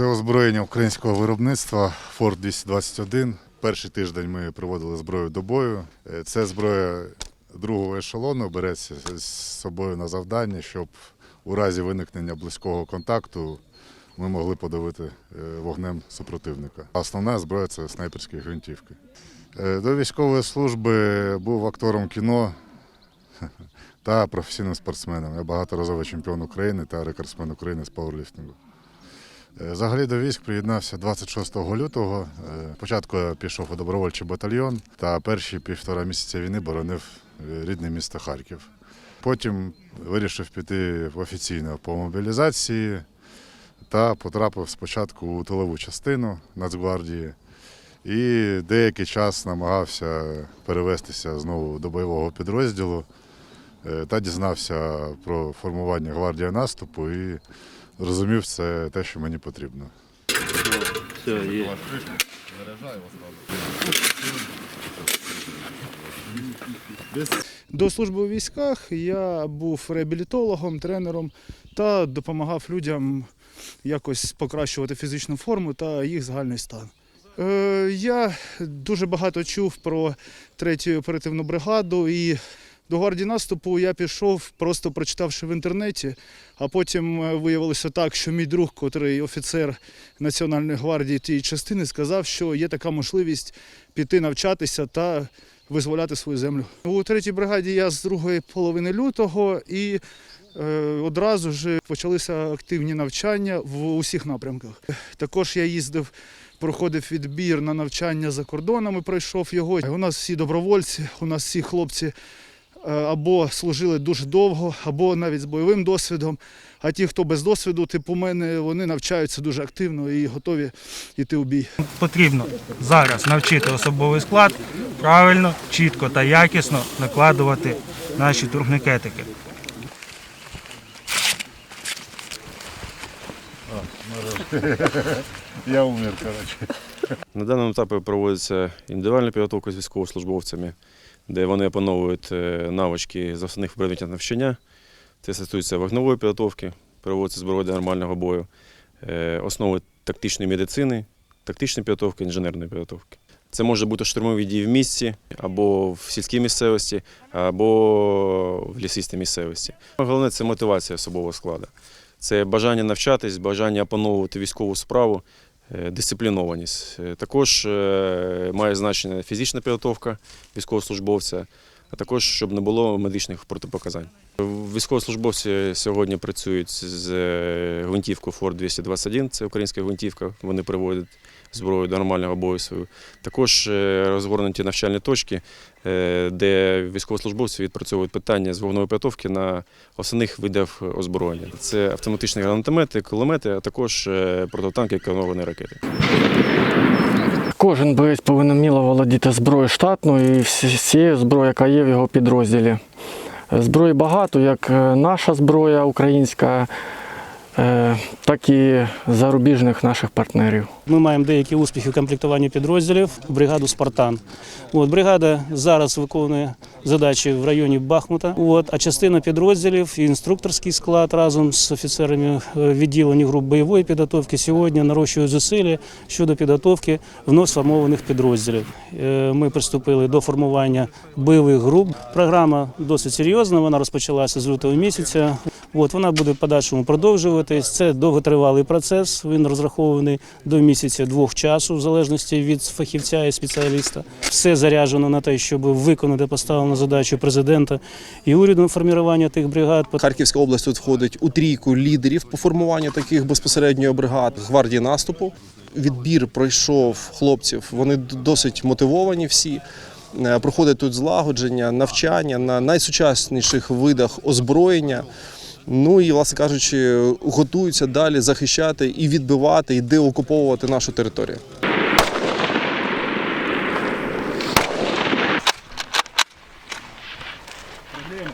Це озброєння українського виробництва Форд 221. Перший тиждень ми приводили зброю до бою. Е, Це зброя другого ешелону береться з собою на завдання, щоб у разі виникнення близького контакту ми могли подавити е, вогнем супротивника. Основна зброя це снайперські гвинтівки. Е, До військової служби був актором кіно та професійним спортсменом. Я багаторазовий чемпіон України та рекордсмен України з пауерліфтингу. Е, Взагалі до військ приєднався 26 лютого. Е, Спочатку я пішов у добровольчий батальйон та перші півтора місяця війни боронив е, рідне місто Харків. Потім вирішив піти офіційно по мобілізації та потрапив спочатку у тилову частину Нацгвардії і деякий час намагався перевестися знову до бойового підрозділу е, та дізнався про формування гвардії наступу і зрозумів, це те, що мені потрібно. Все, є. До служби у військах я був реабілітологом, тренером та допомагав людям якось покращувати фізичну форму та їх загальний стан. Е, я дуже багато чув про третю оперативну бригаду і до гвардії наступу я пішов, просто прочитавши в інтернеті, а потім е, виявилося так, що мій друг, котрий офіцер Національної гвардії тієї частини, сказав, що є така можливість піти навчатися та визволяти свою землю. У третій бригаді я з другої половини лютого і е, одразу ж почалися активні навчання в усіх напрямках. Також я їздив, проходив відбір на навчання за кордонами, пройшов його. У нас всі добровольці, у нас всі хлопці або служили дуже довго, або навіть з бойовим досвідом. А ті, хто без досвіду, типу мене, вони навчаються дуже активно і готові йти у бій. Потрібно зараз навчити особовий склад правильно, чітко та якісно накладувати наші турникетики. Я умер, коротше. На даному етапі проводиться індивідуальна підготовка з військовослужбовцями, де вони опановують е, навички з основних предметів навчання. Це стосується вогневої підготовки, проводиться зброї нормального бою, е, основи тактичної медицини, тактичної підготовки, інженерної підготовки. Це може бути штурмові дії в місті, або в сільській місцевості, або в лісистій місцевості. Головне це мотивація особового складу. Це бажання навчатись, бажання опановувати військову справу, дисциплінованість. Е, Також е, має значення фізична підготовка військовослужбовця, а також щоб не було медичних протипоказань. Військовослужбовці сьогодні працюють з гвинтівкою Форд 221, це українська гвинтівка. Вони приводять зброю до нормального свою. Також е, розгорнуті навчальні точки, е, де військовослужбовці відпрацьовують питання з вогневої підготовки на основних видах озброєння. Це автоматичні гранатомети, кулемети, а також е, протитанки і ракети. Кожен боєць повинен вміло володіти зброєю штатною і всі- всією зброєю, яка є в його підрозділі. Зброї багато, як е, наша зброя українська, так і зарубіжних наших партнерів. Ми маємо деякі успіхи в комплектуванні підрозділів, бригаду Спартан. От, бригада зараз виконує задачі в районі Бахмута. От, а частина підрозділів і інструкторський склад разом з офіцерами е, відділення груп бойової підготовки сьогодні нарощують зусилля щодо підготовки вновь сформованих підрозділів. Е, Ми приступили до формування бойових груп. Програма досить серйозна. Вона розпочалася з лютого місяця. От вона буде в подальшому продовжуватись. Це довготривалий процес. Він розрахований до місяця двох часу, в залежності від фахівця і спеціаліста. Все заряджено на те, щоб виконати поставлену задачу президента і уряду формування тих бригад. Харківська область тут входить у трійку лідерів по формуванню таких безпосередньо бригад гвардії наступу. Відбір пройшов хлопців. Вони досить мотивовані всі. Е, Проходить тут злагодження, навчання на найсучасніших видах озброєння. Ну і, власне кажучи, готуються далі захищати і відбивати, і деокуповувати нашу територію. Проблема.